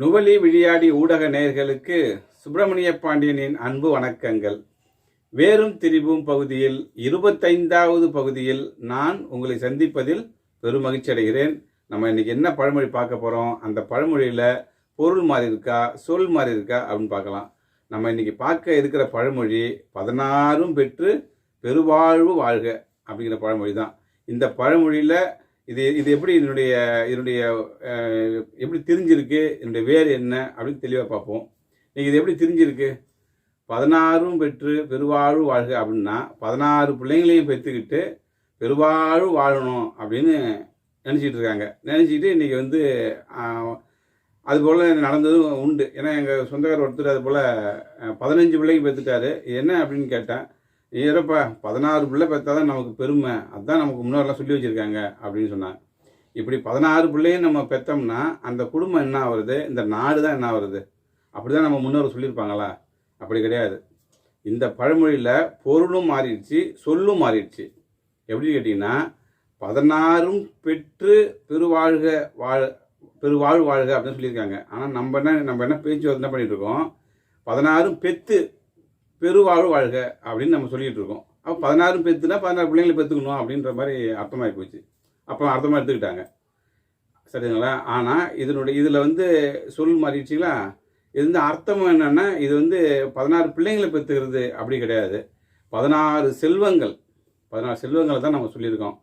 நுவலி விழியாடி ஊடக நேயர்களுக்கு சுப்பிரமணிய பாண்டியனின் அன்பு வணக்கங்கள். வேறும் திரிவும் பகுதியில் இருபத்தைந்தாவது பகுதியில் நான் உங்களை சந்திப்பதில் பெரும் மகிழ்ச்சி அடைகிறேன். நம்ம இன்னைக்கு என்ன பழமொழி பார்க்க போகிறோம் அந்த பழமொழியில் பொருள் மாறி இருக்கா சொல் மாறி இருக்கா அப்படின்னு பார்க்கலாம். நம்ம இன்னைக்கு பார்க்க இருக்கிற பழமொழி பதினாறும் பெற்று பெருவாழ்வு வாழ்க அப்படிங்கிற பழமொழி தான் இந்த பழமொழியில் இது இது எப்படி இதனுடைய இதனுடைய எப்படி தெரிஞ்சிருக்கு இதனுடைய வேறு என்ன அப்படின்னு தெளிவாக பார்ப்போம். நீங்கள் இது எப்படி தெரிஞ்சிருக்கு? பதினாறும் பெற்று பெருவாழ்வு வாழ்க அப்படின்னா பதினாறு பிள்ளைங்களையும் பெற்றுக்கிட்டு பெருவாழ்வு வாழணும் அப்படின்னு நினச்சிட்டு இருக்காங்க. நினச்சிக்கிட்டு இன்றைக்கி வந்து அதுபோல் நடந்ததும் உண்டு. ஏன்னா எங்கள் சொந்தக்காரர் ஒருத்தர் அது போல் பதினஞ்சு பிள்ளைங்க பெற்றுட்டாரு. என்ன அப்படின்னு கேட்டேன் ஏறப்பா பதினாறு பிள்ளை பெற்றா தான் நமக்கு பெருமை. அதுதான் நமக்கு முன்னோரெல்லாம் சொல்லி வச்சுருக்காங்க அப்படின்னு சொன்னாங்க. இப்படி பதினாறு பிள்ளையும் நம்ம பெற்றோம்னா அந்த குடும்பம் என்ன ஆகுறது இந்த நாடு தான் என்ன ஆகுறது அப்படி தான் நம்ம முன்னோர் சொல்லியிருப்பாங்களா? அப்படி கிடையாது. இந்த பழமொழியில் பொருளும் மாறிடுச்சு சொல்லும் மாறிடுச்சு. எப்படி கேட்டிங்கன்னா பதினாறும் பெற்று பெருவாழ்க வாழ் பெருவாழ்வு வாழ்க அப்படின்னு சொல்லியிருக்காங்க. ஆனால் நம்ம என்ன நம்ம என்ன பேச்சு என்ன பண்ணிகிட்ருக்கோம் பதினாறும் பெற்று பெருவாழ்வு வாழ்க அப்படின்னு நம்ம சொல்லிகிட்டு இருக்கோம். அப்போ பதினாறு பெத்துனா பதினாறு பிள்ளைங்களை பெற்றுக்கணும் அப்படின்ற மாதிரி அர்த்தமாகி போச்சு. அப்போ அர்த்தமாக எடுத்துக்கிட்டாங்க. சரிங்களா? ஆனால் இதனுடைய இதில் வந்து சொல் மாறிடுச்சிங்களா? இது வந்து அர்த்தம் என்னென்னா இது வந்து பதினாறு பிள்ளைங்களை பெற்றுக்கிறது அப்படி கிடையாது. பதினாறு செல்வங்கள் பதினாறு செல்வங்களை தான் நம்ம சொல்லியிருக்கோம்.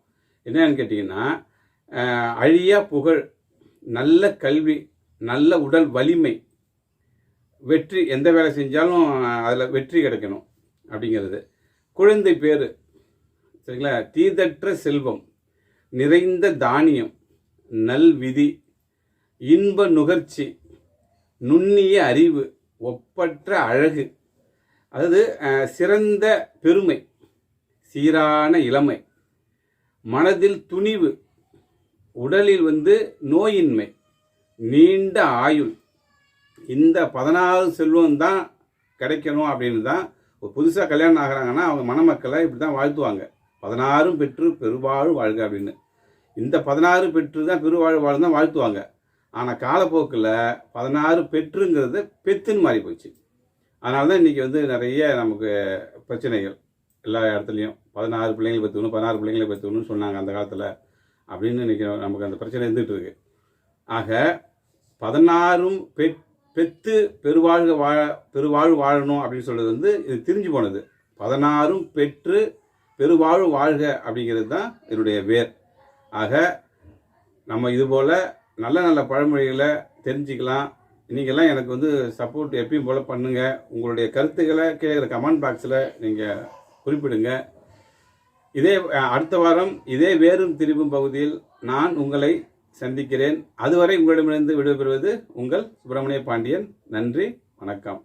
என்னன்னு கேட்டிங்கன்னா அழியா புகழ் நல்ல கல்வி நல்ல உடல் வலிமை வெற்றி எந்த வேலை செஞ்சாலும் அதில் வெற்றி கிடைக்கணும் அப்படிங்கிறது. குழந்தை பேர் சரிங்களா? தீதற்ற செல்வம் நிறைந்த தானியம் நல் விதி இன்ப நுகர்ச்சி நுண்ணிய அறிவு ஒப்பற்ற அழகு அதாவது சிறந்த பெருமை சீரான இளமை மனதில் துணிவு உடலில் வந்து நோயின்மை நீண்ட ஆயுள் இந்த பதினாறு செல்வம் தான் கிடைக்கணும் அப்படின்னு தான் ஒரு புதுசாக கல்யாணம் ஆகிறாங்கன்னா அவங்க மணமக்களை இப்படி தான் வாழ்த்துவாங்க. பதினாறும் பெற்று பெருவாழ் வாழ்க அப்படின்னு. இந்த பதினாறு பெற்று தான் பெருவாழ் வாழ் தான் வாழ்த்துவாங்க. ஆனால் காலப்போக்கில் பதினாறு பெற்றுங்கிறது பெத்துன்னு மாறி போச்சு அதனால தான் இன்றைக்கி வந்து நிறைய நமக்கு பிரச்சனைகள் எல்லா இடத்துலையும். பதினாறு பிள்ளைங்களை பெற்றுக்கணும் பதினாறு பிள்ளைங்களை பெற்றுக்கணும்னு சொன்னாங்க அந்த காலத்தில் அப்படின்னு இன்றைக்கி நமக்கு அந்த பிரச்சனை இருந்துகிட்டு இருக்கு. ஆக பதினாறும் பெற் பெத்து பெருவாழ்க வாழ பெருவாழ்வு வாழணும் அப்படின்னு சொல்கிறது வந்து இது தெரிஞ்சு போனது. பதினாறும் பெற்று பெருவாழ்வு வாழ்க அப்படிங்கிறது தான் இதனுடைய வேர். ஆக நம்ம இதுபோல் நல்ல நல்ல பழமொழிகளை தெரிஞ்சுக்கலாம். நீங்கள்லாம் எனக்கு வந்து சப்போர்ட் எப்பயும் போல் பண்ணுங்கள் உங்களுடைய கருத்துக்களை கீழே கமெண்ட் பாக்ஸில் நீங்கள் குறிப்பிடுங்க. இதே அடுத்த வாரம் இதே வேறும் திரும்பும் பகுதியில் நான் உங்களை சந்திக்கிறேன். அதுவரை உங்களிடமிருந்து விடைபெறுவது உங்கள் சுப்பிரமணிய பாண்டியன். நன்றி வணக்கம்.